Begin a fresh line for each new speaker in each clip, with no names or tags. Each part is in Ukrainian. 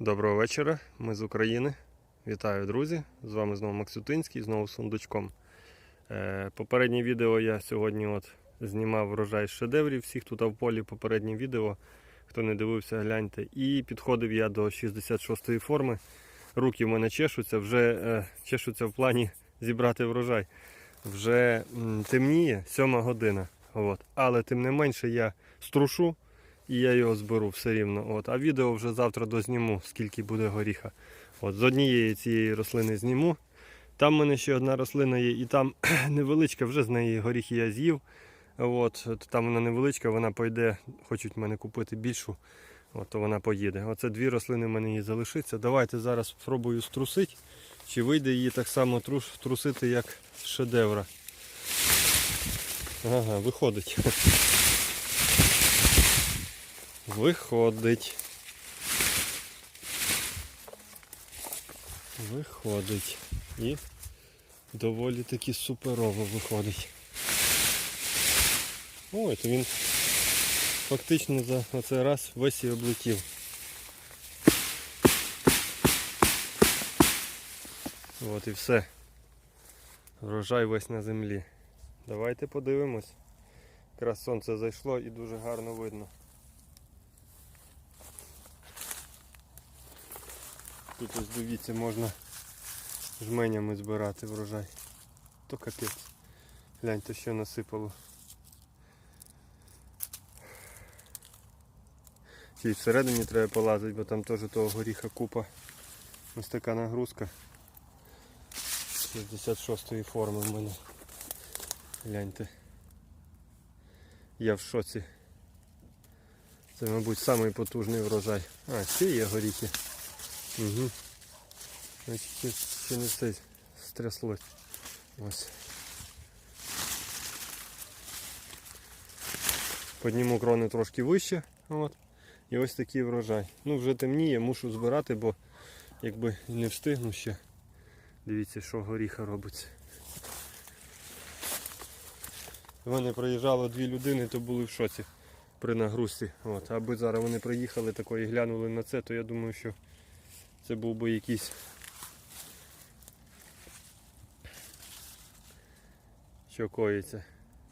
Доброго вечора, ми з України. Вітаю, друзі! З вами знову Максютинський, знову сундучком. Е, попереднє відео я сьогодні от знімав врожай шедеврів всіх тут в полі. Попереднє відео. Хто не дивився, гляньте. І підходив я до 66-ї форми. Руки в мене чешуться, вже е, чешуться в плані зібрати врожай. Вже темніє, сьома година. От. Але тим не менше я струшу і я його зберу все рівно. От. А відео вже завтра дозніму, скільки буде горіха. От, з однієї цієї рослини зніму. Там в мене ще одна рослина є, і там невеличка, вже з неї горіхи я з'їв. От, там вона невеличка, вона пойде, хочуть мене купити більшу, от, то вона поїде. Оце дві рослини в мене її залишиться. Давайте зараз спробую струсити, чи вийде її так само трус, трусити, як шедевра. Ага, виходить. Виходить. Виходить. І доволі таки суперово виходить. Ой, то він фактично за оцей раз весь і облетів. От і все. Врожай весь на землі. Давайте подивимось. Якраз сонце зайшло і дуже гарно видно. Тут ось дивіться, можна жменями збирати врожай. То капець. Гляньте, що насипало. Й всередині треба полазити, бо там теж того горіха купа. Ось така нагрузка. 66-ї форми в мене. Гляньте. Я в шоці. Це, мабуть, самий потужний врожай. А, ще є горіхи. Угу. Значить, ще, не все стряслось. Ось. Підніму крони трошки вище. От. І ось такий врожай. Ну вже темніє, мушу збирати, бо якби не встигну ще. Дивіться, що горіха робиться. У мене приїжджало дві людини, то були в шоці при нагрузці. От. Аби зараз вони приїхали такої глянули на це, то я думаю, що це був би якийсь що коїться.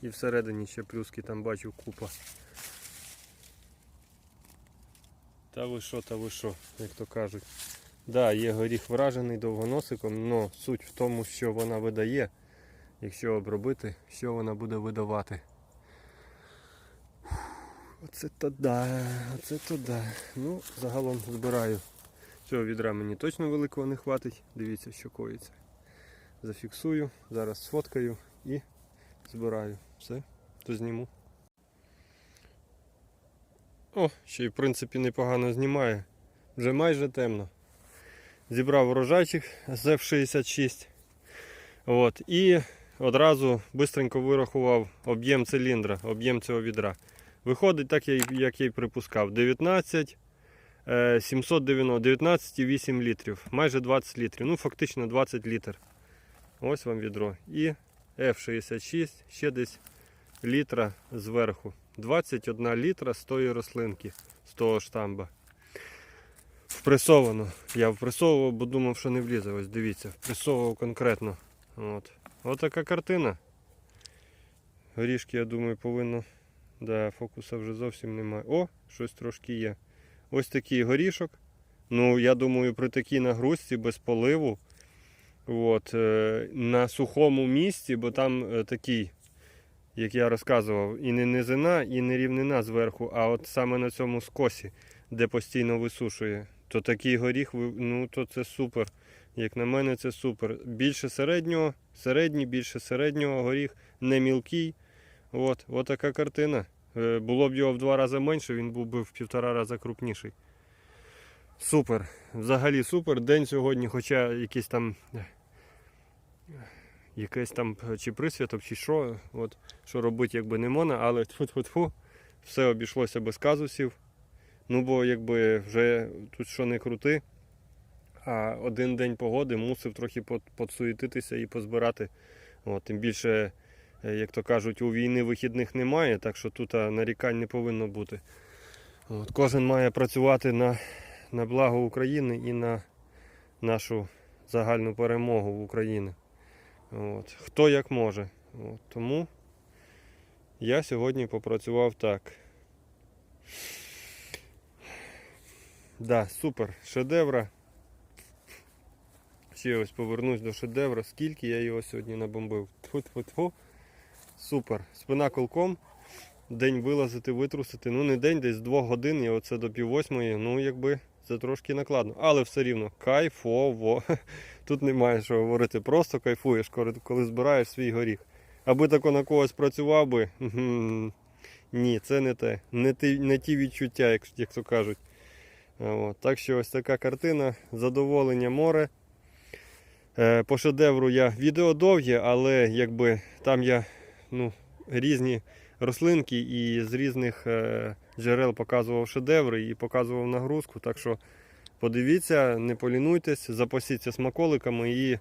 І всередині ще плюски там бачу купа. Та ви що, та ви що, як то кажуть. Да, є горіх вражений довгоносиком, але суть в тому, що вона видає, якщо обробити, що вона буде видавати. Оце то да, оце то да. Ну, загалом збираю. Цього відра мені точно великого не хватить. Дивіться, що коїться. Зафіксую, зараз сфоткаю і збираю. Все, то зніму. О, ще й в принципі непогано знімає. Вже майже темно. Зібрав урожайчик з F66. От, і одразу швидко вирахував об'єм циліндра, об'єм цього відра. Виходить так, як я й припускав. 19 е, 790, 19,8 літрів, майже 20 літрів. Ну, фактично 20 літр. Ось вам відро. І F66, ще десь літра зверху. 21 літра з тої рослинки, з того штамба. Впресовано. Я впресовував, бо думав, що не влізе. Ось дивіться, впресовував конкретно. От. Ось така картина. Горішки, я думаю, повинно. Да, фокуса вже зовсім немає. О, щось трошки є. Ось такий горішок. Ну, я думаю, при такій нагрузці без поливу. От, е, на сухому місці, бо там е, такий, як я розказував, і не низина, і не рівнина зверху, а от саме на цьому скосі, де постійно висушує. То такий горіх, ну то це супер. Як на мене, це супер. Більше середнього, середній, більше середнього горіх, не мілкий. От, от така картина. Е, Було б його в два рази менше, він був би в півтора рази крупніший. Супер. Взагалі супер. День сьогодні, хоча якийсь там. е, Якийсь там е, чи присвяток, чи що. От, що робити, якби не можна, але тьфу-тьфу-тьфу, все обійшлося без казусів. Ну, бо якби вже тут що не крути, а один день погоди мусив трохи под- подсуетитися і позбирати. От, тим більше, як то кажуть, у війни вихідних немає, так що тут нарікань не повинно бути. От, кожен має працювати на, на благо України і на нашу загальну перемогу в Україні. От. Хто як може. От. Тому я сьогодні попрацював так. Да, супер, шедевра. Ще ось повернусь до шедевра. Скільки я його сьогодні набомбив. Тьфу-тьфу-тьфу. Супер. Спина колком. День вилазити, витрусити. Ну не день, десь з двох годин, і оце до пів восьмої. Ну, якби це трошки накладно. Але все рівно кайфово. Тут немає що говорити. Просто кайфуєш, коли, коли збираєш свій горіх. Аби тако на когось працював би. Ні, це не те. Не ті, не ті відчуття, як, як то кажуть. От. Так що ось така картина. Задоволення море. Е, По шедевру я відео довге, але якби там я ну, різні рослинки і з різних е, джерел показував шедеври і показував нагрузку. Так що подивіться, не полінуйтесь, запасіться смаколиками і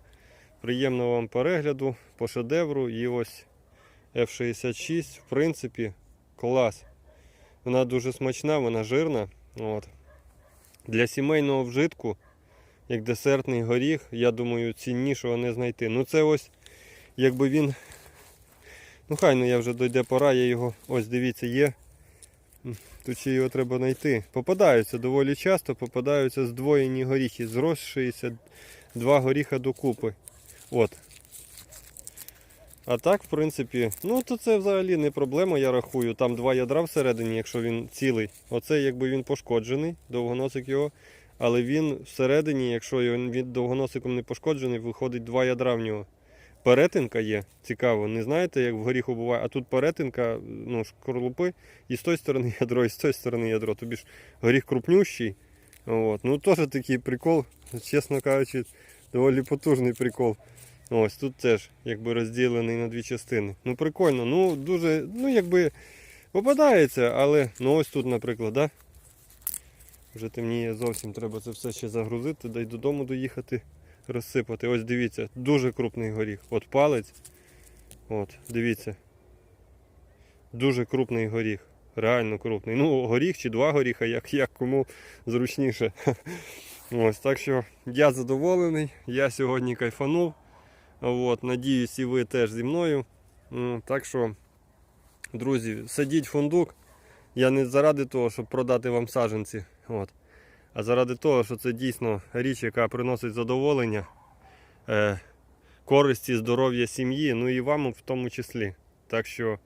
приємного вам перегляду по шедевру. І ось F66, в принципі, клас. Вона дуже смачна, вона жирна. От. Для сімейного вжитку, як десертний горіх, я думаю, ціннішого не знайти. Ну це ось, якби він. Ну хай ну я вже дойде пора, я його, ось дивіться, є. Тут ще його треба знайти. Попадаються доволі часто, попадаються здвоєні горіхи, зросшися два горіха докупи. От. А так, в принципі, ну то це взагалі не проблема, я рахую. Там два ядра всередині, якщо він цілий. Оце якби він пошкоджений, довгоносик його. Але він всередині, якщо він довгоносиком не пошкоджений, виходить два ядра в нього. Перетинка є, цікаво, не знаєте, як в горіху буває, а тут перетинка, ну, шкорлупи, і з тої сторони ядро, і з тої сторони ядро. Тобі ж горіх крупнющий. От. Ну теж такий прикол, чесно кажучи, доволі потужний прикол. Ось тут теж якби розділений на дві частини. Ну прикольно, ну дуже, ну якби попадається, але ну ось тут, наприклад, да? вже темніє зовсім, треба це все ще загрузити, да й додому доїхати, розсипати. Ось дивіться, дуже крупний горіх. От палець. От, дивіться. Дуже крупний горіх. Реально крупний. Ну, горіх чи два горіха, як, як кому зручніше. Ось, так що я задоволений, я сьогодні кайфанув. От, надіюсь, і ви теж зі мною. Так що, друзі, садіть фундук. Я не заради того, щоб продати вам саджанці, от, а заради того, що це дійсно річ, яка приносить задоволення, е, користі, здоров'я сім'ї, ну і вам в тому числі. Так що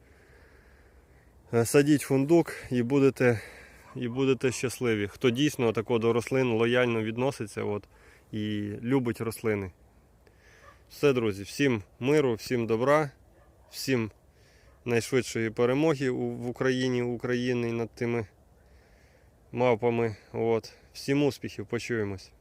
е, садіть фундук і будете, і будете щасливі. Хто дійсно тако до рослин лояльно відноситься от, і любить рослини. Все, друзі, всім миру, всім добра, всім найшвидшої перемоги в Україні, України над тими мавпами. От. Всім успіхів, почуємось.